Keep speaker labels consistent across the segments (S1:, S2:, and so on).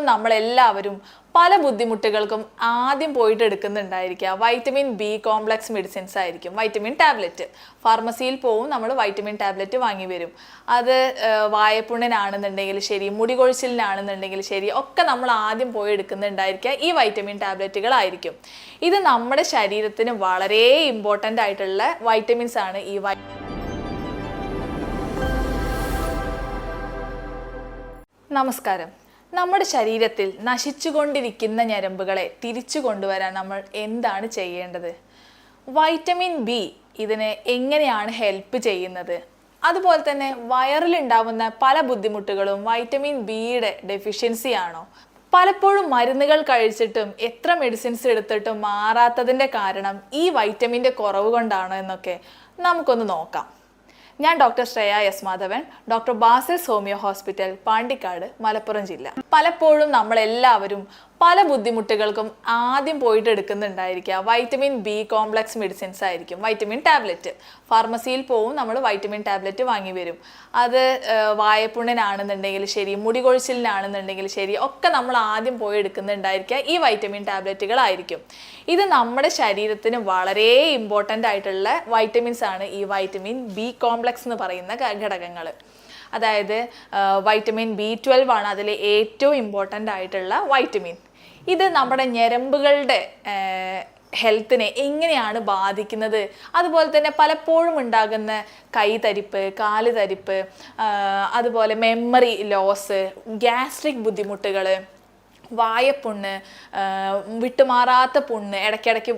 S1: പലപ്പോഴും നമ്മളെല്ലാവരും പല ബുദ്ധിമുട്ടുകൾക്കും ആദ്യം പോയിട്ട് എടുക്കുന്നുണ്ടായിരിക്കുക വൈറ്റമിൻ ബി കോംപ്ലക്സ് മെഡിസിൻസ് ആയിരിക്കും. വൈറ്റമിൻ ടാബ്ലറ്റ് ഫാർമസിയിൽ പോവും നമ്മൾ വൈറ്റമിൻ ടാബ്ലറ്റ് വാങ്ങി വരും. അത് വായപ്പുണ്ണിനാണെന്നുണ്ടെങ്കിൽ ശരി മുടി കൊഴിച്ചിലിനാണെന്നുണ്ടെങ്കിൽ ശരി ഒക്കെ നമ്മൾ ആദ്യം പോയി എടുക്കുന്നുണ്ടായിരിക്കുക ഈ വൈറ്റമിൻ ടാബ്ലറ്റുകളായിരിക്കും ഇത് നമ്മുടെ ശരീരത്തിന് വളരെ ഇമ്പോർട്ടന്റ് ആയിട്ടുള്ള വൈറ്റമിൻസ് ആണ് ഈ വൈ നമസ്കാരം. നമ്മുടെ ശരീരത്തിൽ നശിച്ചുകൊണ്ടിരിക്കുന്ന ഞരമ്പുകളെ തിരിച്ചു കൊണ്ടുവരാൻ നമ്മൾ എന്താണ് ചെയ്യേണ്ടത്? വൈറ്റമിൻ ബി ഇതിനെ എങ്ങനെയാണ് ഹെൽപ്പ് ചെയ്യുന്നത്? അതുപോലെ തന്നെ വയറിലുണ്ടാവുന്ന പല ബുദ്ധിമുട്ടുകളും വൈറ്റമിൻ ബിയുടെ ഡെഫിഷ്യൻസി ആണോ? പലപ്പോഴും മരുന്നുകൾ കഴിച്ചിട്ടും എത്ര മെഡിസിൻസ് എടുത്തിട്ടും മാറാത്തതിന്റെ കാരണം ഈ വൈറ്റമിന്റെ കുറവ് കൊണ്ടാണോ എന്നൊക്കെ നമുക്കൊന്ന് നോക്കാം. ഞാൻ doctor Shreya S Madhavan doctor Basil's homeo hospital Pandikkad Malappuram ജില്ല. പലപ്പോഴും നമ്മളെല്ലാവരും പല ബുദ്ധിമുട്ടുകൾക്കും ആദ്യം പോയിട്ട് എടുക്കുന്നുണ്ടായിരിക്കുക വൈറ്റമിൻ ബി കോംപ്ലക്സ് മെഡിസിൻസ് ആയിരിക്കും. വൈറ്റമിൻ ടാബ്ലറ്റ് ഫാർമസിയിൽ പോവും നമ്മൾ വൈറ്റമിൻ ടാബ്ലറ്റ് വാങ്ങി വരും. അത് വായപ്പുണ്ണിനാണെന്നുണ്ടെങ്കിൽ ശരി മുടികൊഴിച്ചിലിനാണെന്നുണ്ടെങ്കിൽ ശരി ഒക്കെ നമ്മൾ ആദ്യം പോയി എടുക്കുന്നുണ്ടായിരിക്കുക ഈ വൈറ്റമിൻ ടാബ്ലറ്റുകളായിരിക്കും ഇത് നമ്മുടെ ശരീരത്തിന് വളരെ ഇമ്പോർട്ടന്റ് ആയിട്ടുള്ള വൈറ്റമിൻസ് ആണ് ഈ വൈറ്റമിൻ ബി കോംപ്ലക്സ് എന്ന് പറയുന്ന ഘടകങ്ങൾ. അതായത് വൈറ്റമിൻ ബി ട്വൽവ് ആണ് അതിലെ ഏറ്റവും ഇമ്പോർട്ടന്റ് ആയിട്ടുള്ള വൈറ്റമിൻ ഇത് നമ്മുടെ ഞരമ്പുകളുടെ ഹെൽത്തിനെ എങ്ങനെയാണ് ബാധിക്കുന്നത്? അതുപോലെ തന്നെ പലപ്പോഴും ഉണ്ടാകുന്ന കൈതരിപ്പ് കാൽ തരിപ്പ് അതുപോലെ മെമ്മറി ലോസ് ഗ്യാസ്ട്രിക് ബുദ്ധിമുട്ടുകൾ വായപ്പുണ്ണ് വിട്ടുമാറാത്ത പുണ്ണ് ഇടയ്ക്കിടയ്ക്ക്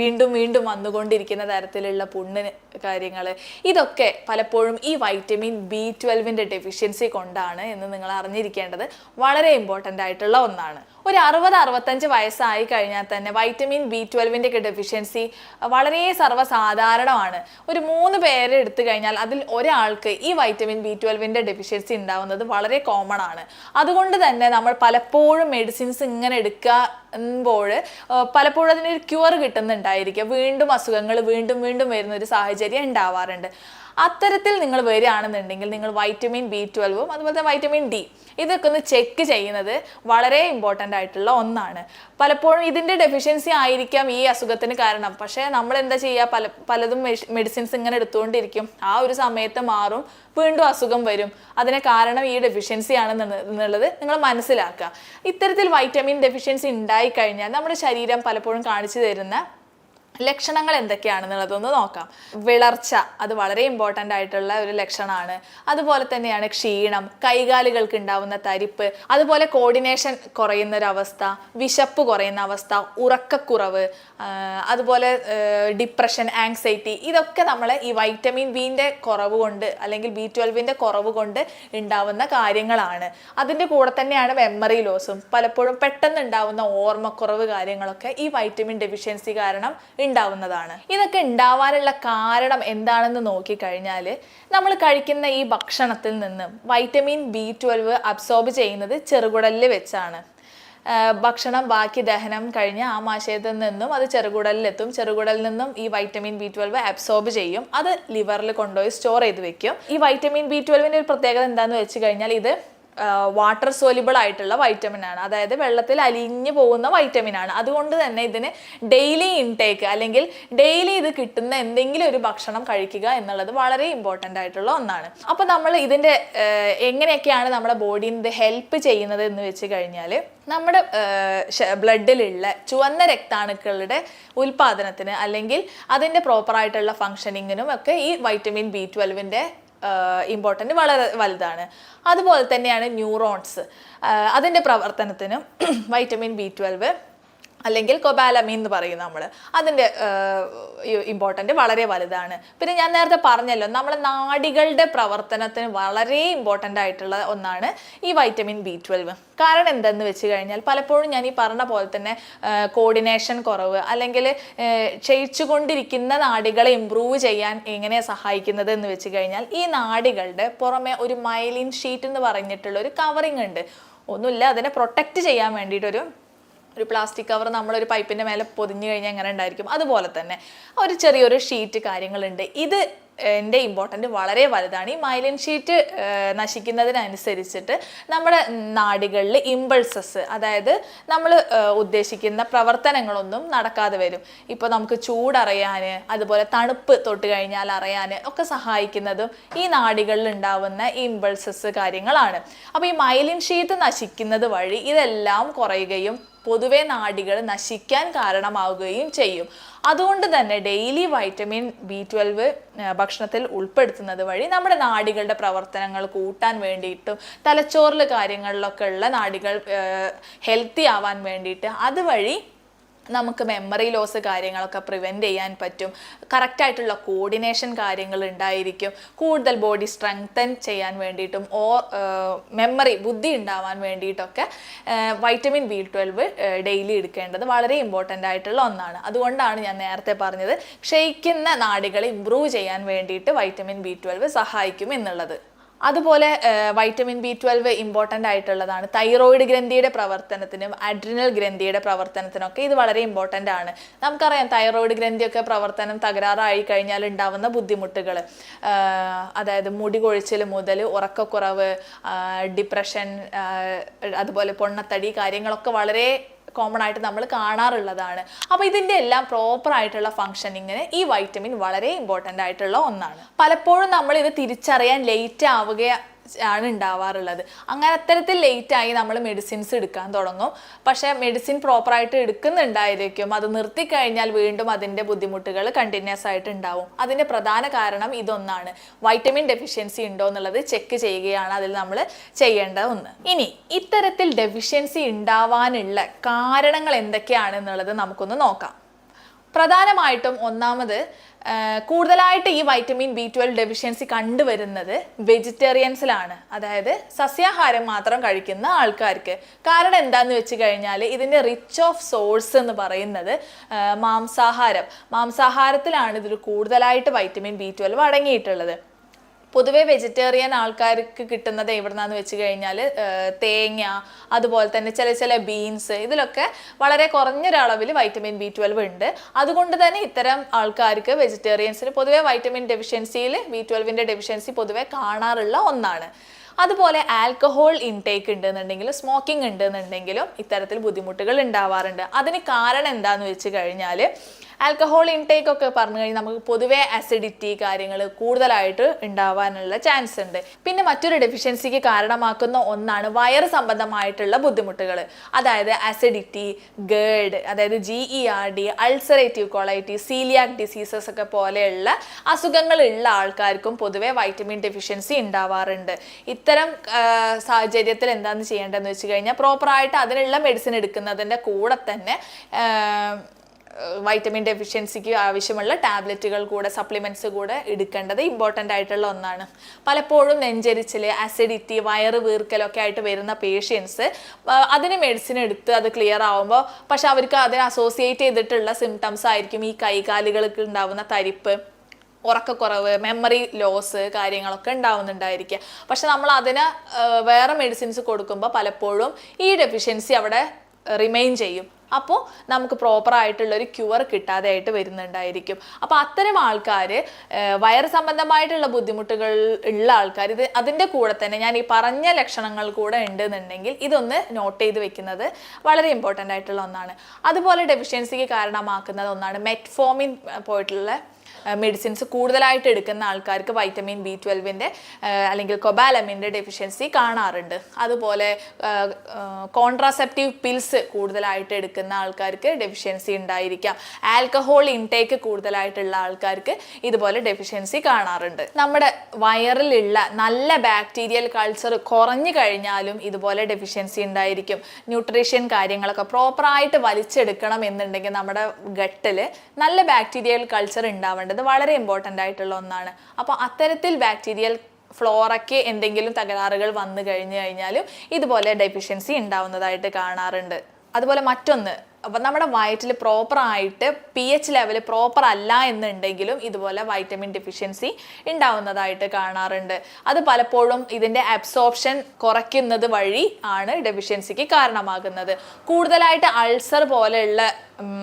S1: വീണ്ടും വീണ്ടും വന്നുകൊണ്ടിരിക്കുന്ന തരത്തിലുള്ള പുണ്ണ് കാര്യങ്ങൾ ഇതൊക്കെ പലപ്പോഴും ഈ വൈറ്റമിൻ ബി ട്വൽവിന്റെ ഡെഫിഷ്യൻസി കൊണ്ടാണ് എന്ന് നിങ്ങൾ അറിഞ്ഞിരിക്കേണ്ടത്. വളരെ ഇമ്പോർട്ടന്റ് ആയിട്ടുള്ള ഒന്നാണ്. ഒരു അറുപത് അറുപത്തഞ്ച് വയസ്സായി കഴിഞ്ഞാൽ തന്നെ വൈറ്റമിൻ ബി ട്വൽവിന്റെ ഒക്കെ ഡെഫിഷ്യൻസി വളരെ സർവസാധാരണമാണ്. ഒരു മൂന്ന് പേരെ എടുത്തു കഴിഞ്ഞാൽ അതിൽ ഒരാൾക്ക് ഈ വൈറ്റമിൻ ബി ട്വൽവിന്റെ ഡെഫിഷ്യൻസി ഉണ്ടാവുന്നത് വളരെ കോമൺ ആണ്. അതുകൊണ്ട് തന്നെ നമ്മൾ പലപ്പോഴും മെഡിസിൻസ് ഇങ്ങനെ എടുക്കുമ്പോൾ പലപ്പോഴും അതിനൊരു ക്യൂർ കിട്ടുന്നുണ്ടായിരിക്കും. വീണ്ടും അസുഖങ്ങൾ വീണ്ടും വീണ്ടും വരുന്ന ഒരു സാഹചര്യം ഉണ്ടാവാറുണ്ട്. അത്തരത്തിൽ നിങ്ങൾ വരികയാണെന്നുണ്ടെങ്കിൽ നിങ്ങൾ വൈറ്റമിൻ ബി ട്വൽവും അതുപോലെ തന്നെ വൈറ്റമിൻ ഡി ഇതൊക്കെ ഒന്ന് ചെക്ക് ചെയ്യുന്നത് വളരെ ഇമ്പോർട്ടന്റ് ആയിട്ടുള്ള ഒന്നാണ്. പലപ്പോഴും ഇതിന്റെ ഡെഫിഷ്യൻസി ആയിരിക്കാം ഈ അസുഖത്തിന് കാരണം. പക്ഷേ നമ്മൾ എന്താ ചെയ്യുക? പല പലതും മെഡിസിൻസ് ഇങ്ങനെ എടുത്തുകൊണ്ടിരിക്കും. ആ ഒരു സമയത്ത് മാറും വീണ്ടും അസുഖം വരും. അതിന് കാരണം ഈ ഡെഫിഷ്യൻസി ആണെന്നുള്ളത് നിങ്ങൾ മനസ്സിലാക്കുക. ഇത്തരത്തിൽ വൈറ്റമിൻ ഡെഫിഷ്യൻസി ഉണ്ടായിക്കഴിഞ്ഞാൽ നമ്മുടെ ശരീരം പലപ്പോഴും കാണിച്ചു തരുന്ന ലക്ഷണങ്ങൾ എന്തൊക്കെയാണെന്നുള്ളതൊന്ന് നോക്കാം. വിളർച്ച അത് വളരെ ഇമ്പോർട്ടന്റ് ആയിട്ടുള്ള ഒരു ലക്ഷണമാണ്. അതുപോലെ തന്നെയാണ് ക്ഷീണം കൈകാലുകൾക്ക് ഉണ്ടാവുന്ന തരിപ്പ് അതുപോലെ കോർഡിനേഷൻ കുറയുന്ന ഒരു അവസ്ഥ വിശപ്പ് കുറയുന്ന അവസ്ഥ ഉറക്കക്കുറവ് അതുപോലെ ഡിപ്രഷൻ ആങ്സൈറ്റി ഇതൊക്കെ നമ്മൾ ഈ വൈറ്റമിൻ ബിന്റെ കുറവ് കൊണ്ട് അല്ലെങ്കിൽ ബി ട്വൽവിന്റെ കുറവ് കൊണ്ട് ഉണ്ടാവുന്ന കാര്യങ്ങളാണ്. അതിന്റെ കൂടെ തന്നെയാണ് മെമ്മറി ലോസും പലപ്പോഴും പെട്ടെന്ന് ഉണ്ടാവുന്ന ഓർമ്മക്കുറവ് കാര്യങ്ങളൊക്കെ ഈ വൈറ്റമിൻ ഡെഫിഷ്യൻസി കാരണം ഉണ്ടാവുന്നതാണ്. ഇതൊക്കെ ഉണ്ടാവാനുള്ള കാരണം എന്താണെന്ന് നോക്കിക്കഴിഞ്ഞാൽ നമ്മൾ കഴിക്കുന്ന ഈ ഭക്ഷണത്തിൽ നിന്ന് വൈറ്റമിൻ ബി ട്വൽവ് അബ്സോർബ് ചെയ്യുന്നത് ചെറുകുടലിൽ വെച്ചാണ്. ഭക്ഷണം ബാക്കി ദഹനം കഴിഞ്ഞ് ആമാശയത്തിൽ നിന്നും അത് ചെറുകുടലിലെത്തും. ചെറുകുടലിൽ നിന്നും ഈ വൈറ്റമിൻ ബി ട്വൽവ് അബ്സോർബ് ചെയ്യും. അത് ലിവറിൽ കൊണ്ടുപോയി സ്റ്റോർ ചെയ്ത് വെക്കും. ഈ വൈറ്റമിൻ ബി ട്വൽവിന്റെ ഒരു പ്രത്യേകത എന്താണെന്ന് വെച്ച് കഴിഞ്ഞാൽ ഇത് വാട്ടർ സോലിബിൾ ആയിട്ടുള്ള വൈറ്റമിൻ ആണ്. അതായത് വെള്ളത്തിൽ അലിഞ്ഞു പോകുന്ന വൈറ്റമിൻ ആണ്. അതുകൊണ്ട് തന്നെ ഇതിന് ഡെയിലി ഇൻടേക്ക് അല്ലെങ്കിൽ ഡെയിലി ഇത് കിട്ടുന്ന എന്തെങ്കിലും ഒരു ഭക്ഷണം കഴിക്കുക എന്നുള്ളത് വളരെ ഇമ്പോർട്ടന്റ് ആയിട്ടുള്ള ഒന്നാണ്. അപ്പോൾ നമ്മൾ ഇതിന്റെ എങ്ങനെയൊക്കെയാണ് നമ്മുടെ ബോഡിയിൽ ഇത് ഹെൽപ്പ് ചെയ്യുന്നത് എന്ന് വെച്ച് കഴിഞ്ഞാൽ നമ്മുടെ ബ്ലഡിലുള്ള ചുവന്ന രക്താണുക്കളുടെ ഉൽപ്പാദനത്തിന് അല്ലെങ്കിൽ അതിന്റെ പ്രോപ്പറായിട്ടുള്ള ഫങ്ഷനിങ്ങിനും ഒക്കെ ഈ വൈറ്റമിൻ ബി ട്വൽവിന്റെ ഇമ്പോർട്ടന്റ് വളരെ വലുതാണ്. അതുപോലെ തന്നെയാണ് ന്യൂറോൺസ്. അതിന്റെ പ്രവർത്തനത്തിനും വൈറ്റമിൻ ബി ട്വൽവ് അല്ലെങ്കിൽ കൊബാലമീൻ എന്ന് പറയും നമ്മൾ അതിന്റെ ഇമ്പോർട്ടന്റ് വളരെ വലുതാണ്. പിന്നെ ഞാൻ നേരത്തെ പറഞ്ഞല്ലോ നമ്മൾ നാടികളുടെ പ്രവർത്തനത്തിന് വളരെ ഇമ്പോർട്ടന്റ് ആയിട്ടുള്ള ഒന്നാണ് ഈ വൈറ്റമിൻ ബി ട്വൽവ് കാരണം എന്തെന്ന് വെച്ച് കഴിഞ്ഞാൽ പലപ്പോഴും ഞാൻ ഈ പറഞ്ഞ പോലെ തന്നെ കോർഡിനേഷൻ കുറവ് അല്ലെങ്കിൽ ക്ഷയിച്ചുകൊണ്ടിരിക്കുന്ന നാടികളെ ഇമ്പ്രൂവ് ചെയ്യാൻ എങ്ങനെ സഹായിക്കുന്നത് എന്ന് വെച്ച് കഴിഞ്ഞാൽ ഈ നാടികളുടെ പുറമെ ഒരു മൈലിൻ ഷീറ്റ് എന്ന് പറഞ്ഞിട്ടുള്ള ഒരു കവറിങ് ഉണ്ട്. ഒന്നുമില്ല അതിനെ പ്രൊട്ടക്റ്റ് ചെയ്യാൻ വേണ്ടിയിട്ടൊരു ഒരു പ്ലാസ്റ്റിക് കവർ നമ്മളൊരു പൈപ്പിന്റെ മേലെ പൊതിഞ്ഞു കഴിഞ്ഞാൽ എങ്ങനെ ഉണ്ടായിരിക്കും? അതുപോലെ തന്നെ ഒരു ചെറിയൊരു ഷീറ്റ് കാര്യങ്ങളുണ്ട്. ഇത് എന്റെ ഇമ്പോർട്ടന്റ് വളരെ വലുതാണ്. ഈ മൈലിൻ ഷീറ്റ് നശിക്കുന്നതിനനുസരിച്ചിട്ട് നമ്മുടെ നാടുകളിൽ ഇമ്പൾസസ് അതായത് നമ്മൾ ഉദ്ദേശിക്കുന്ന പ്രവർത്തനങ്ങളൊന്നും നടക്കാതെ വരും. ഇപ്പോൾ നമുക്ക് ചൂടറിയാൻ അതുപോലെ തണുപ്പ് തൊട്ട് കഴിഞ്ഞാൽ അറിയാൻ ഒക്കെ സഹായിക്കുന്നതും ഈ നാടികളിൽ ഉണ്ടാവുന്ന ഇമ്പൾസസ് കാര്യങ്ങളാണ്. അപ്പോൾ ഈ മൈലിൻ ഷീറ്റ് നശിക്കുന്നത് വഴി ഇതെല്ലാം കുറയുകയും പൊതുവെ നാടികൾ നശിക്കാൻ കാരണമാവുകയും ചെയ്യും. അതുകൊണ്ട് തന്നെ ഡെയിലി വൈറ്റമിൻ ബി ട്വൽവ് ഭക്ഷണത്തിൽ ഉൾപ്പെടുത്തുന്നത് വഴി നമ്മുടെ നാടികളുടെ പ്രവർത്തനങ്ങൾ കൂട്ടാൻ വേണ്ടിയിട്ടും തലച്ചോറിൽ കാര്യങ്ങളിലൊക്കെ ഉള്ള നാടികൾ ഹെൽത്തി ആവാൻ വേണ്ടിയിട്ട് അതുവഴി നമുക്ക് മെമ്മറി ലോസ് കാര്യങ്ങളൊക്കെ പ്രിവെന്റ് ചെയ്യാൻ പറ്റും. കറക്റ്റായിട്ടുള്ള കോർഡിനേഷൻ കാര്യങ്ങൾ ഉണ്ടായിരിക്കും. കൂടുതൽ ബോഡി സ്ട്രെങ്തൻ ചെയ്യാൻ വേണ്ടിയിട്ടും ഓ മെമ്മറി ബുദ്ധി ഉണ്ടാവാൻ വേണ്ടിയിട്ടൊക്കെ വൈറ്റമിൻ ബി ട്വൽവ് ഡെയിലി എടുക്കേണ്ടത് വളരെ ഇമ്പോർട്ടന്റ് ആയിട്ടുള്ള ഒന്നാണ്. അതുകൊണ്ടാണ് ഞാൻ നേരത്തെ പറഞ്ഞത് ക്ഷയിക്കുന്ന നാടികളെ ഇമ്പ്രൂവ് ചെയ്യാൻ വേണ്ടിയിട്ട് വൈറ്റമിൻ ബി ട്വൽവ് സഹായിക്കും എന്നുള്ളത്. അതുപോലെ വൈറ്റമിൻ ബി ട്വൽവ് ഇമ്പോർട്ടന്റ് ആയിട്ടുള്ളതാണ്. തൈറോയിഡ് ഗ്രന്ഥിയുടെ പ്രവർത്തനത്തിനും അഡ്രിനൽ ഗ്രന്ഥിയുടെ പ്രവർത്തനത്തിനും ഒക്കെ ഇത് വളരെ ഇമ്പോർട്ടന്റ് ആണ്. നമുക്കറിയാം തൈറോയിഡ് ഗ്രന്ഥിയൊക്കെ പ്രവർത്തനം തകരാറായി കഴിഞ്ഞാൽ ഉണ്ടാവുന്ന ബുദ്ധിമുട്ടുകൾ അതായത് മുടി കൊഴിച്ചിൽ മുതൽ ഉറക്കക്കുറവ് ഡിപ്രഷൻ അതുപോലെ പൊണ്ണത്തടി കാര്യങ്ങളൊക്കെ വളരെ കോമൺ ആയിട്ട് നമ്മൾ കാണാറുള്ളതാണ്. അപ്പോൾ ഇതിന്റെ എല്ലാം പ്രോപ്പർ ആയിട്ടുള്ള ഫങ്ഷനിങ്ങിന് ഈ വൈറ്റമിൻ വളരെ ഇമ്പോർട്ടന്റ് ആയിട്ടുള്ള ഒന്നാണ്. പലപ്പോഴും നമ്മൾ ഇത് തിരിച്ചറിയാൻ ലേറ്റ് ആവുക ആണ് ഉണ്ടാവാറുള്ളത് അങ്ങനെ അത്തരത്തിൽ ലേറ്റ് ആയി നമ്മൾ മെഡിസിൻസ് എടുക്കാൻ തുടങ്ങും. പക്ഷേ മെഡിസിൻ പ്രോപ്പറായിട്ട് എടുക്കുന്നുണ്ടായിരിക്കും. അത് നിർത്തി കഴിഞ്ഞാൽ വീണ്ടും അതിന്റെ ബുദ്ധിമുട്ടുകൾ കണ്ടിന്യൂസ് ആയിട്ട് ഉണ്ടാവും അതിന്റെ പ്രധാന കാരണം ഇതൊന്നാണ്. വൈറ്റമിൻ ഡെഫിഷ്യൻസി ഉണ്ടോ എന്നുള്ളത് ചെക്ക് ചെയ്യുകയാണ് അതിൽ നമ്മൾ ചെയ്യേണ്ട ഒന്ന്. ഇനി ഇത്തരത്തിൽ ഡെഫിഷ്യൻസി ഉണ്ടാവാനുള്ള കാരണങ്ങൾ എന്തൊക്കെയാണെന്നുള്ളത് നമുക്കൊന്ന് നോക്കാം. പ്രധാനമായിട്ടും ഒന്നാമത് കൂടുതലായിട്ട് ഈ വൈറ്റമിൻ ബി ട്വൽവ് ഡെഫിഷ്യൻസി കണ്ടുവരുന്നത് വെജിറ്റേറിയൻസിലാണ് അതായത് സസ്യാഹാരം മാത്രം കഴിക്കുന്ന ആൾക്കാർക്ക്. കാരണം എന്താണെന്ന് വെച്ച് കഴിഞ്ഞാൽ ഇതിന്റെ റിച്ച് ഓഫ് സോഴ്സ് എന്ന് പറയുന്നത് മാംസാഹാരം. മാംസാഹാരത്തിലാണ് ഇതിൽ കൂടുതലായിട്ട് വൈറ്റമിൻ ബി ട്വൽവ് അടങ്ങിയിട്ടുള്ളത്. പൊതുവെ വെജിറ്റേറിയൻ ആൾക്കാർക്ക് കിട്ടുന്നത് എവിടുന്നാന്ന് വെച്ച് കഴിഞ്ഞാൽ തേങ്ങ അതുപോലെ തന്നെ ചില ചില ബീൻസ് ഇതിലൊക്കെ വളരെ കുറഞ്ഞൊരളവിൽ വൈറ്റമിൻ ബി ട്വൽവ് ഉണ്ട്. അതുകൊണ്ട് തന്നെ ഇത്തരം ആൾക്കാർക്ക് വെജിറ്റേറിയൻസിന് പൊതുവെ വൈറ്റമിൻ ഡെഫിഷ്യൻസിയിൽ ബി ട്വൽവിന്റെ ഡെഫിഷ്യൻസി പൊതുവെ കാണാറുള്ള ഒന്നാണ്. അതുപോലെ ആൽക്കഹോൾ ഇൻടേക്ക് ഉണ്ടെന്നുണ്ടെങ്കിൽ സ്മോക്കിംഗ് ഉണ്ടെന്നുണ്ടെങ്കിലും ഇത്തരത്തിൽ ബുദ്ധിമുട്ടുകൾ ഉണ്ടാവാറുണ്ട്. അതിന് കാരണം എന്താണെന്ന് വെച്ച് കഴിഞ്ഞാൽ ആൽക്കഹോൾ ഇൻടേക്ക് ഒക്കെ പറഞ്ഞു കഴിഞ്ഞാൽ നമുക്ക് പൊതുവെ അസിഡിറ്റി കാര്യങ്ങൾ കൂടുതലായിട്ട് ഉണ്ടാവാനുള്ള ചാൻസ് ഉണ്ട്. പിന്നെ മറ്റൊരു ഡെഫിഷ്യൻസിക്ക് കാരണമാക്കുന്ന ഒന്നാണ് വയറ് സംബന്ധമായിട്ടുള്ള ബുദ്ധിമുട്ടുകൾ. അതായത് അസിഡിറ്റി ഗേഡ് അതായത് G E R D ulcerative colitis coeliac diseases ഒക്കെ പോലെയുള്ള അസുഖങ്ങൾ ഉള്ള ആൾക്കാർക്കും പൊതുവെ വൈറ്റമിൻ ഡെഫിഷ്യൻസി ഉണ്ടാവാറുണ്ട്. ഇത്തരം സാഹചര്യത്തിൽ എന്താണെന്ന് ചെയ്യേണ്ടതെന്ന് വെച്ച് കഴിഞ്ഞാൽ പ്രോപ്പറായിട്ട് അതിനുള്ള മെഡിസിൻ എടുക്കുന്നതിന്റെ കൂടെ തന്നെ വൈറ്റമിൻ ഡെഫിഷ്യൻസിക്ക് ആവശ്യമുള്ള ടാബ്ലറ്റുകൾ കൂടെ സപ്ലിമെന്റ്സ് കൂടെ എടുക്കേണ്ടത് ഇമ്പോർട്ടന്റ് ആയിട്ടുള്ള ഒന്നാണ്. പലപ്പോഴും നെഞ്ചരിച്ചിൽ അസിഡിറ്റി വയറ് വീർക്കലൊക്കെ ആയിട്ട് വരുന്ന പേഷ്യൻസ് അതിന് മെഡിസിൻ എടുത്ത് അത് ക്ലിയർ ആവുമ്പോൾ പക്ഷെ അവർക്ക് അതിന് അസോസിയേറ്റ് ചെയ്തിട്ടുള്ള സിംറ്റംസ് ആയിരിക്കും ഈ കൈകാലുകൾക്ക് ഉണ്ടാവുന്ന തരിപ്പ് ഉറക്കക്കുറവ് മെമ്മറി ലോസ് കാര്യങ്ങളൊക്കെ ഉണ്ടാവുന്നുണ്ടായിരിക്കുക. പക്ഷെ നമ്മൾ അതിന് വേറെ മെഡിസിൻസ് കൊടുക്കുമ്പോൾ പലപ്പോഴും ഈ ഡെഫിഷ്യൻസി അവിടെ റിമെയിൻ ചെയ്യും. അപ്പോൾ നമുക്ക് ഒരു ക്യൂർ കിട്ടാതെ ആയിട്ട് വരുന്നുണ്ടായിരിക്കും. അപ്പോൾ അത്തരം ആൾക്കാർ വയറ് സംബന്ധമായിട്ടുള്ള ബുദ്ധിമുട്ടുകൾ ഉള്ള ആൾക്കാർ ഇത് അതിന്റെ കൂടെ തന്നെ ഞാൻ ഈ പറഞ്ഞ ലക്ഷണങ്ങൾ കൂടെ ഉണ്ടെന്നുണ്ടെങ്കിൽ ഇതൊന്ന് നോട്ട് ചെയ്ത് വെക്കുന്നത് വളരെ ഇമ്പോർട്ടന്റ് ആയിട്ടുള്ള ഒന്നാണ്. അതുപോലെ ഡെഫിഷ്യൻസിക്ക് കാരണമാക്കുന്നത് ഒന്നാണ് മെറ്റ്ഫോമിൻ പോയിട്ടുള്ള മെഡിസിൻസ് കൂടുതലായിട്ട് എടുക്കുന്ന ആൾക്കാർക്ക് വൈറ്റമിൻ ബി ട്വൽവിന്റെ അല്ലെങ്കിൽ കൊബാലമിന്റെ ഡെഫിഷ്യൻസി കാണാറുണ്ട്. അതുപോലെ കോൺട്രാസെപ്റ്റീവ് പിൽസ് കൂടുതലായിട്ട് എടുക്കുന്ന ആൾക്കാർക്ക് ഡെഫിഷ്യൻസി ഉണ്ടായിരിക്കാം. ആൽക്കഹോൾ ഇൻടേക്ക് കൂടുതലായിട്ടുള്ള ആൾക്കാർക്ക് ഇതുപോലെ ഡെഫിഷ്യൻസി കാണാറുണ്ട്. നമ്മുടെ വയറിലുള്ള നല്ല ബാക്ടീരിയൽ കൾച്ചർ കുറഞ്ഞു കഴിഞ്ഞാലും ഇതുപോലെ ഡെഫിഷ്യൻസി ഉണ്ടായിരിക്കും. ന്യൂട്രീഷൻ കാര്യങ്ങളൊക്കെ പ്രോപ്പറായിട്ട് വലിച്ചെടുക്കണം എന്നുണ്ടെങ്കിൽ നമ്മുടെ ഗട്ടിൽ നല്ല ബാക്ടീരിയൽ കൾച്ചർ ഉണ്ടാവേണ്ടത് വളരെ ഇമ്പോർട്ടന്റ് ആയിട്ടുള്ള ഒന്നാണ്. അപ്പോൾ അത്തരത്തിൽ ബാക്ടീരിയൽ ഫ്ലോറയ്ക്ക് എന്തെങ്കിലും തകരാറുകൾ വന്നു കഴിഞ്ഞു കഴിഞ്ഞാലും ഇതുപോലെ ഡെഫിഷ്യൻസി ഉണ്ടാവുന്നതായിട്ട് കാണാറുണ്ട്. അതുപോലെ മറ്റൊന്ന് നമ്മുടെ വയറ്റിൽ പ്രോപ്പറായിട്ട് പി എച്ച് ലെവൽ പ്രോപ്പർ അല്ല എന്നുണ്ടെങ്കിലും ഇതുപോലെ വൈറ്റമിൻ ഡെഫിഷ്യൻസി ഉണ്ടാവുന്നതായിട്ട് കാണാറുണ്ട്. അത് പലപ്പോഴും ഇതിന്റെ അബ്സോർപ്ഷൻ കുറയ്ക്കുന്നത് വഴി ആണ് ഡെഫിഷ്യൻസിക്ക് കാരണമാകുന്നത്. കൂടുതലായിട്ട് അൾസർ പോലെയുള്ള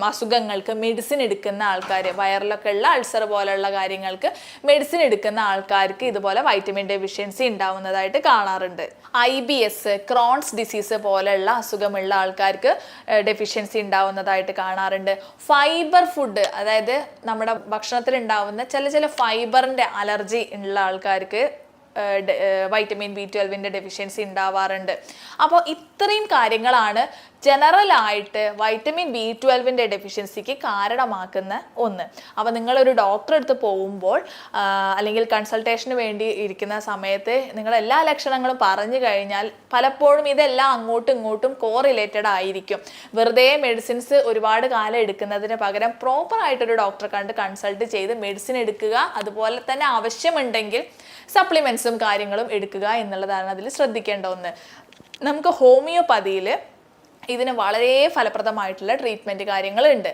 S1: അസുഖങ്ങൾക്ക് മെഡിസിൻ എടുക്കുന്ന ആൾക്കാർ വയറിലൊക്കെ ഉള്ള അൾസർ പോലെയുള്ള കാര്യങ്ങൾക്ക് മെഡിസിൻ എടുക്കുന്ന ആൾക്കാർക്ക് ഇതുപോലെ വൈറ്റമിൻ ഡെഫിഷ്യൻസി ഉണ്ടാവുന്നതായിട്ട് കാണാറുണ്ട്. I B S Crohn's disease പോലെയുള്ള അസുഖമുള്ള ആൾക്കാർക്ക് ഡെഫിഷ്യൻസി ഉണ്ടാവുന്നതായിട്ട് കാണാറുണ്ട്. ഫൈബർ ഫുഡ് അതായത് നമ്മുടെ ഭക്ഷണത്തിൽ ഉണ്ടാവുന്ന ചില ചില ഫൈബറിന്റെ അലർജി ഉള്ള ആൾക്കാർക്ക് വൈറ്റമിൻ ബി ട്വൽവിന്റെ ഡെഫിഷ്യൻസി ഉണ്ടാവാറുണ്ട്. അപ്പോൾ ഇത്രയും കാര്യങ്ങളാണ് ജനറൽ ആയിട്ട് വൈറ്റമിൻ ബി ട്വൽവിന്റെ ഡെഫിഷ്യൻസിക്ക് കാരണമാക്കുന്ന ഒന്ന്. അപ്പോൾ നിങ്ങളൊരു ഡോക്ടറെ അടുത്ത് പോകുമ്പോൾ അല്ലെങ്കിൽ കൺസൾട്ടേഷന് വേണ്ടി ഇരിക്കുന്ന സമയത്ത് നിങ്ങൾ എല്ലാ ലക്ഷണങ്ങളും പറഞ്ഞു കഴിഞ്ഞാൽ പലപ്പോഴും ഇതെല്ലാം അങ്ങോട്ടും ഇങ്ങോട്ടും കോ റിലേറ്റഡ് ആയിരിക്കും. വെറുതെ മെഡിസിൻസ് ഒരുപാട് കാലം എടുക്കുന്നതിന് പകരം പ്രോപ്പറായിട്ടൊരു ഡോക്ടറെ കണ്ട് കൺസൾട്ട് ചെയ്ത് മെഡിസിൻ എടുക്കുക അതുപോലെ തന്നെ ആവശ്യമുണ്ടെങ്കിൽ സപ്ലിമെൻസും കാര്യങ്ങളും എടുക്കുക എന്നുള്ളതാണ് അതിൽ ശ്രദ്ധിക്കേണ്ട ഒന്ന്. നമുക്ക് ഹോമിയോപ്പതിയിൽ ഇതിന് വളരെ ഫലപ്രദമായിട്ടുള്ള ട്രീറ്റ്മെന്റ് കാര്യങ്ങളുണ്ട്.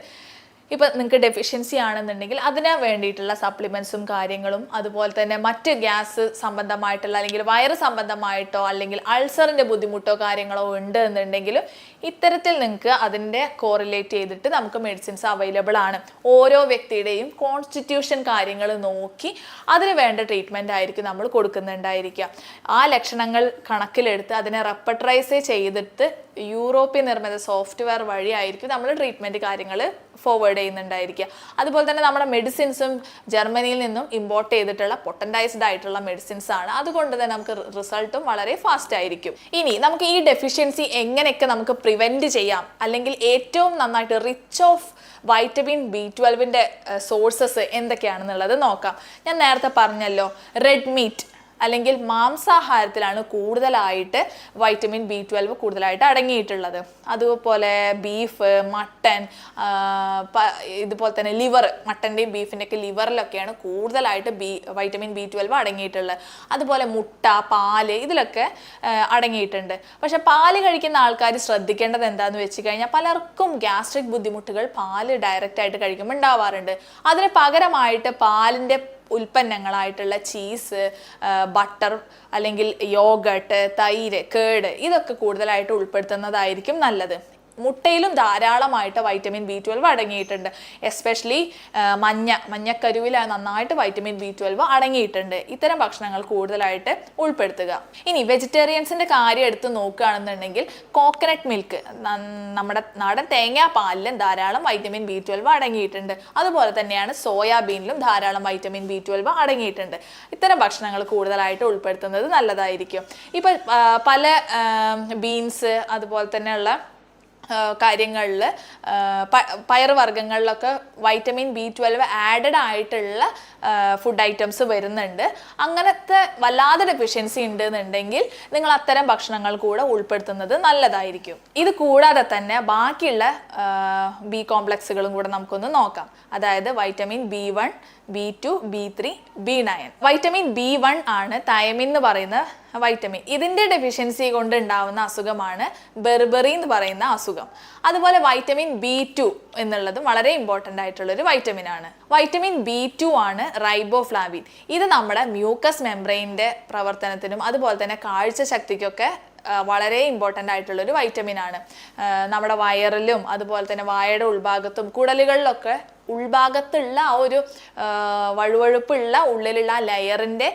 S1: ഇപ്പം നിങ്ങൾക്ക് ഡെഫിഷ്യൻസി ആണെന്നുണ്ടെങ്കിൽ അതിന് വേണ്ടിയിട്ടുള്ള സപ്ലിമെൻസും കാര്യങ്ങളും അതുപോലെ തന്നെ മറ്റ് ഗ്യാസ് സംബന്ധമായിട്ടുള്ള അല്ലെങ്കിൽ വയറ് സംബന്ധമായിട്ടോ അല്ലെങ്കിൽ അൾസറിന്റെ ബുദ്ധിമുട്ടോ കാര്യങ്ങളോ ഉണ്ട് എന്നുണ്ടെങ്കിലും ഇത്തരത്തിൽ നിങ്ങൾക്ക് അതിന്റെ കോറിലേറ്റ് ചെയ്തിട്ട് നമുക്ക് മെഡിസിൻസ് അവൈലബിൾ ആണ്. ഓരോ വ്യക്തിയുടെയും കോൺസ്റ്റിറ്റ്യൂഷൻ കാര്യങ്ങൾ നോക്കി അതിന് വേണ്ട ട്രീറ്റ്മെന്റ് ആയിരിക്കും നമ്മൾ കൊടുക്കുന്നുണ്ടായിരിക്കുക. ആ ലക്ഷണങ്ങൾ കണക്കിലെടുത്ത് അതിനെ റെപ്പട്രൈസ് ചെയ്തിട്ട് യൂറോപ്യൻ നിർമ്മിത സോഫ്റ്റ്വെയർ വഴിയായിരിക്കും നമ്മൾ ട്രീറ്റ്മെന്റ് കാര്യങ്ങൾ ഫോർവേഡ് ചെയ്യുന്നുണ്ടായിരിക്കുക. അതുപോലെ തന്നെ നമ്മുടെ മെഡിസിൻസും ജർമ്മനിയിൽ നിന്നും ഇമ്പോർട്ട് ചെയ്തിട്ടുള്ള പൊട്ടന്റൈസ്ഡ് ആയിട്ടുള്ള മെഡിസിൻസ് ആണ്. അതുകൊണ്ട് തന്നെ നമുക്ക് റിസൾട്ടും വളരെ ഫാസ്റ്റ് ആയിരിക്കും. ഇനി നമുക്ക് ഈ ഡെഫിഷ്യൻസി എങ്ങനെയൊക്കെ നമുക്ക് പ്രിവെന്റ് ചെയ്യാം? അല്ലെങ്കിൽ ഏറ്റവും നന്നായിട്ട് റിച്ച് ഓഫ് വൈറ്റമിൻ ബി ട്വൽവിന്റെ സോഴ്സസ് എന്തൊക്കെയാണെന്നുള്ളത് നോക്കാം. ഞാൻ നേരത്തെ പറഞ്ഞല്ലോ റെഡ് മീറ്റ് അല്ലെങ്കിൽ മാംസാഹാരത്തിലാണ് കൂടുതലായിട്ട് വൈറ്റമിൻ ബി ട്വൽവ് കൂടുതലായിട്ട് അടങ്ങിയിട്ടുള്ളത്. അതുപോലെ ബീഫ് മട്ടൻ ഇതുപോലെ തന്നെ ലിവർ മട്ടന്റെയും ബീഫിന്റെയൊക്കെ ലിവറിലൊക്കെയാണ് കൂടുതലായിട്ട് ബി വൈറ്റമിൻ ബി ട്വൽവ് അടങ്ങിയിട്ടുള്ളത്. അതുപോലെ മുട്ട പാൽ ഇതിലൊക്കെ അടങ്ങിയിട്ടുണ്ട്. പക്ഷേ പാൽ കഴിക്കുന്ന ആൾക്കാർ ശ്രദ്ധിക്കേണ്ടത് എന്താണെന്ന് വെച്ച് കഴിഞ്ഞാൽ പലർക്കും ഗ്യാസ്ട്രിക് ബുദ്ധിമുട്ടുകൾ പാൽ ഡയറക്റ്റായിട്ട് കഴിക്കുമ്പോൾ ഉണ്ടാവാറുണ്ട്. അതിന് പകരമായിട്ട് പാലിന്റെ ഉൽപ്പന്നങ്ങളായിട്ടുള്ള ചീസ് ബട്ടർ അല്ലെങ്കിൽ യോഗട്ട് തൈര് കേട് ഇതൊക്കെ കൂടുതലായിട്ട് ഉൾപ്പെടുത്തുന്നതായിരിക്കും നല്ലത്. മുട്ടയിലും ധാരാളമായിട്ട് വൈറ്റമിൻ ബി ട്വൽവ് അടങ്ങിയിട്ടുണ്ട്. എസ്പെഷ്യലി മഞ്ഞ മഞ്ഞക്കരുവിൽ നന്നായിട്ട് വൈറ്റമിൻ ബി ട്വൽവ് അടങ്ങിയിട്ടുണ്ട്. ഇത്തരം ഭക്ഷണങ്ങൾ കൂടുതലായിട്ട് ഉൾപ്പെടുത്തുക. ഇനി വെജിറ്റേറിയൻസിന്റെ കാര്യം എടുത്ത് നോക്കുകയാണെന്നുണ്ടെങ്കിൽ കോക്കനട്ട് മിൽക്ക് നമ്മുടെ നാടൻ തേങ്ങാപ്പാലിലും ധാരാളം വൈറ്റമിൻ ബി ട്വൽവ് അടങ്ങിയിട്ടുണ്ട്. അതുപോലെ തന്നെയാണ് സോയാബീനിലും ധാരാളം വൈറ്റമിൻ ബി ട്വൽവ് അടങ്ങിയിട്ടുണ്ട്. ഇത്തരം ഭക്ഷണങ്ങൾ കൂടുതലായിട്ട് ഉൾപ്പെടുത്തുന്നത് നല്ലതായിരിക്കും. ഇപ്പം പല ബീൻസ് അതുപോലെ തന്നെയുള്ള കാര്യങ്ങളിൽ പയറുവർഗങ്ങളിലൊക്കെ വൈറ്റമിൻ ബി ട്വൽവ് ആഡഡ് ആയിട്ടുള്ള ഫുഡ് ഐറ്റംസ് വരുന്നുണ്ട്. അങ്ങനത്തെ വല്ലാതെ ഡെഫിഷ്യൻസി ഉണ്ടെന്നുണ്ടെങ്കിൽ നിങ്ങൾ അത്തരം ഭക്ഷണങ്ങൾ കൂടെ ഉൾപ്പെടുത്തുന്നത് നല്ലതായിരിക്കും. ഇത് കൂടാതെ തന്നെ ബാക്കിയുള്ള ബി കോംപ്ലക്സുകളും കൂടെ നമുക്കൊന്ന് നോക്കാം. അതായത് vitamin B one B two B three B nine vitamin B one ആണ് തയമിൻ എന്ന് പറയുന്ന വൈറ്റമിൻ ഇതിന്റെ ഡെഫിഷ്യൻസി കൊണ്ട് ഉണ്ടാവുന്ന അസുഖമാണ് ബെർബറി എന്ന് പറയുന്ന അസുഖം. അതുപോലെ വൈറ്റമിൻ ബി ടു എന്നുള്ളതും വളരെ ഇമ്പോർട്ടന്റ് ആയിട്ടുള്ളൊരു വൈറ്റമിൻ ആണ്. വൈറ്റമിൻ ബി ടു ആണ് റൈബോഫ്ലാവിൻ ഇത് നമ്മുടെ മ്യൂക്കസ് മെംബ്രെയിന്റെ പ്രവർത്തനത്തിനും അതുപോലെ തന്നെ കാഴ്ച ശക്തിക്കൊക്കെ വളരെ ഇമ്പോർട്ടന്റ് ആയിട്ടുള്ളൊരു വൈറ്റമിൻ ആണ്. നമ്മുടെ വയറിലും അതുപോലെ തന്നെ വായയുടെ ഉൾഭാഗത്തും കുടലുകളിലൊക്കെ ഉൾഭാഗത്തുള്ള ആ ഒരു വഴുവഴുപ്പുള്ള ഉള്ളിലുള്ള ആ ലെയറിന്റെ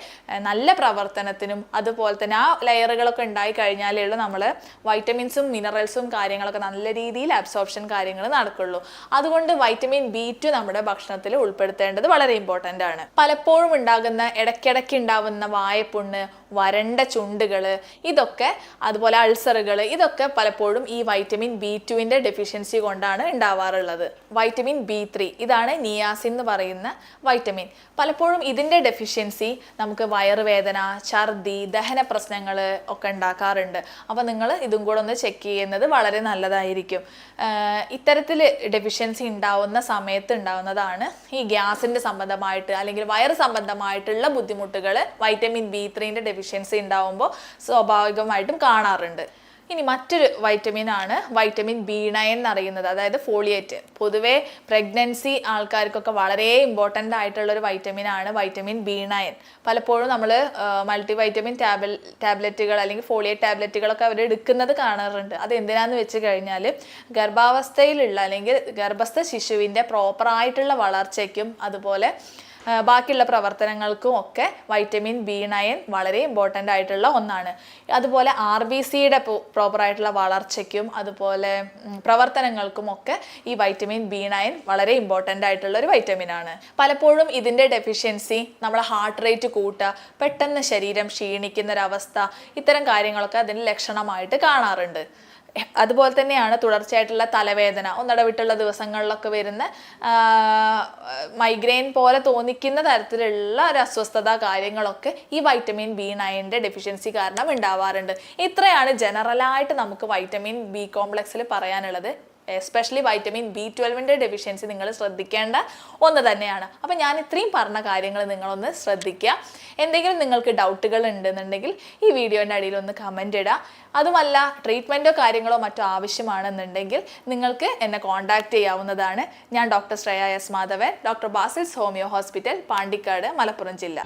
S1: നല്ല പ്രവർത്തനത്തിനും അതുപോലെ തന്നെ ആ ലെയറുകളൊക്കെ ഉണ്ടായി കഴിഞ്ഞാലേ ഉള്ളൂ നമ്മൾ വൈറ്റമിൻസും മിനറൽസും കാര്യങ്ങളൊക്കെ നല്ല രീതിയിൽ അബ്സോർപ്ഷൻ കാര്യങ്ങൾ നടക്കുള്ളൂ. അതുകൊണ്ട് വൈറ്റമിൻ ബി ടു നമ്മുടെ ഭക്ഷണത്തിൽ ഉൾപ്പെടുത്തേണ്ടത് വളരെ ഇമ്പോർട്ടന്റ് ആണ്. പലപ്പോഴും ഉണ്ടാകുന്ന ഇടയ്ക്കിടയ്ക്ക് ഉണ്ടാവുന്ന വായപ്പുണ്ണ് വരണ്ട ചുണ്ടുകൾ ഇതൊക്കെ അതുപോലെ അൾസറുകൾ ഇതൊക്കെ പലപ്പോഴും ഈ വൈറ്റമിൻ ബി ടുവിന്റെ ഡെഫിഷ്യൻസി കൊണ്ടാണ് ഉണ്ടാവാറുള്ളത് വൈറ്റമിൻ ബി ത്രീ ഇതാണ് നിയാസിൻ എന്ന് പറയുന്ന വൈറ്റമിൻ. പലപ്പോഴും ഇതിന്റെ ഡെഫിഷ്യൻസി നമുക്ക് വയറുവേദന ഛർദി ദഹന പ്രശ്നങ്ങൾ ഒക്കെ ഉണ്ടാക്കാറുണ്ട് അപ്പോൾ നിങ്ങൾ ഇതും കൂടെ ഒന്ന് ചെക്ക് ചെയ്യുന്നത് വളരെ നല്ലതായിരിക്കും. ഇത്തരത്തിൽ ഡെഫിഷ്യൻസി ഉണ്ടാവുന്ന സമയത്ത് ഉണ്ടാവുന്നതാണ് ഈ ഗ്യാസിന്റെ സംബന്ധമായിട്ട് അല്ലെങ്കിൽ വയറ് സംബന്ധമായിട്ടുള്ള ബുദ്ധിമുട്ടുകൾ വൈറ്റമിൻ ബി ത്രീന്റെ ഉണ്ടാവുമ്പോൾ സ്വാഭാവികമായിട്ടും കാണാറുണ്ട്. ഇനി മറ്റൊരു വൈറ്റമിൻ ആണ് വൈറ്റമിൻ ബി നയൻ എന്നറിയുന്നത്. അതായത് ഫോളിയേറ്റ് പൊതുവേ പ്രഗ്നൻസി ആൾക്കാർക്കൊക്കെ വളരെ ഇമ്പോർട്ടന്റ് ആയിട്ടുള്ള ഒരു വൈറ്റമിൻ ആണ് വൈറ്റമിൻ ബി നയൻ പലപ്പോഴും നമ്മൾ മൾട്ടി വൈറ്റമിൻ ടാബ് ടാബ്ലറ്റുകൾ അല്ലെങ്കിൽ ഫോളിയേറ്റ് ടാബ്ലറ്റുകളൊക്കെ അവർ എടുക്കുന്നത് കാണാറുണ്ട്. അത് എന്തിനാന്ന് വെച്ച് കഴിഞ്ഞാൽ ഗർഭാവസ്ഥയിലുള്ള അല്ലെങ്കിൽ ഗർഭസ്ഥ ശിശുവിന്റെ പ്രോപ്പറായിട്ടുള്ള വളർച്ചയ്ക്കും അതുപോലെ ബാക്കിയുള്ള പ്രവർത്തനങ്ങൾക്കും ഒക്കെ വൈറ്റമിൻ ബി നയൻ വളരെ ഇമ്പോർട്ടന്റ് ആയിട്ടുള്ള ഒന്നാണ്. അതുപോലെ ആർ ബി സിയുടെ പ്രോപ്പറായിട്ടുള്ള വളർച്ചയ്ക്കും അതുപോലെ പ്രവർത്തനങ്ങൾക്കും ഒക്കെ ഈ വൈറ്റമിൻ ബി നയൻ വളരെ ഇമ്പോർട്ടന്റ് ആയിട്ടുള്ള ഒരു വൈറ്റമിൻ ആണ്. പലപ്പോഴും ഇതിന്റെ ഡെഫിഷ്യൻസി നമ്മളെ ഹാർട്ട് റേറ്റ് കൂട്ടുക പെട്ടെന്ന് ശരീരം ക്ഷീണിക്കുന്ന ഒരവസ്ഥ ഇത്തരം കാര്യങ്ങളൊക്കെ അതിന് ലക്ഷണമായിട്ട് കാണാറുണ്ട്. അതുപോലെ തന്നെയാണ് തുടർച്ചയായിട്ടുള്ള തലവേദന ഒന്നിടവിട്ടുള്ള ദിവസങ്ങളിലൊക്കെ വരുന്ന മൈഗ്രെയിൻ പോലെ തോന്നിക്കുന്ന തരത്തിലുള്ള ഒരു അസ്വസ്ഥത കാര്യങ്ങളൊക്കെ ഈ വൈറ്റമിൻ ബി നയന്റെ ഡെഫിഷ്യൻസി കാരണം ഉണ്ടാവാറുണ്ട്. ഇത്രയാണ് ജനറലായിട്ട് നമുക്ക് വൈറ്റമിൻ ബി കോംപ്ലക്സിൽ പറയാനുള്ളത്. എസ്പെഷ്യലി വൈറ്റമിൻ ബി ട്വൽവിന്റെ ഡെഫിഷ്യൻസി നിങ്ങൾ ശ്രദ്ധിക്കേണ്ട ഒന്ന് തന്നെയാണ്. അപ്പം ഞാൻ ഇത്രയും പറഞ്ഞ കാര്യങ്ങൾ നിങ്ങളൊന്ന് ശ്രദ്ധിക്കുക. എന്തെങ്കിലും നിങ്ങൾക്ക് ഡൗട്ടുകൾ ഉണ്ടെന്നുണ്ടെങ്കിൽ ഈ വീഡിയോന്റെ അടിയിൽ ഒന്ന് കമന്റ് ഇടുക. അതുമല്ല ട്രീറ്റ്മെന്റോ കാര്യങ്ങളോ മറ്റോ ആവശ്യമാണെന്നുണ്ടെങ്കിൽ നിങ്ങൾക്ക് എന്നെ കോൺടാക്റ്റ് ചെയ്യാവുന്നതാണ്. ഞാൻ doctor Shreya S Madhavan doctor Basil's homeo hospital Pandikkad Malappuram ജില്ല.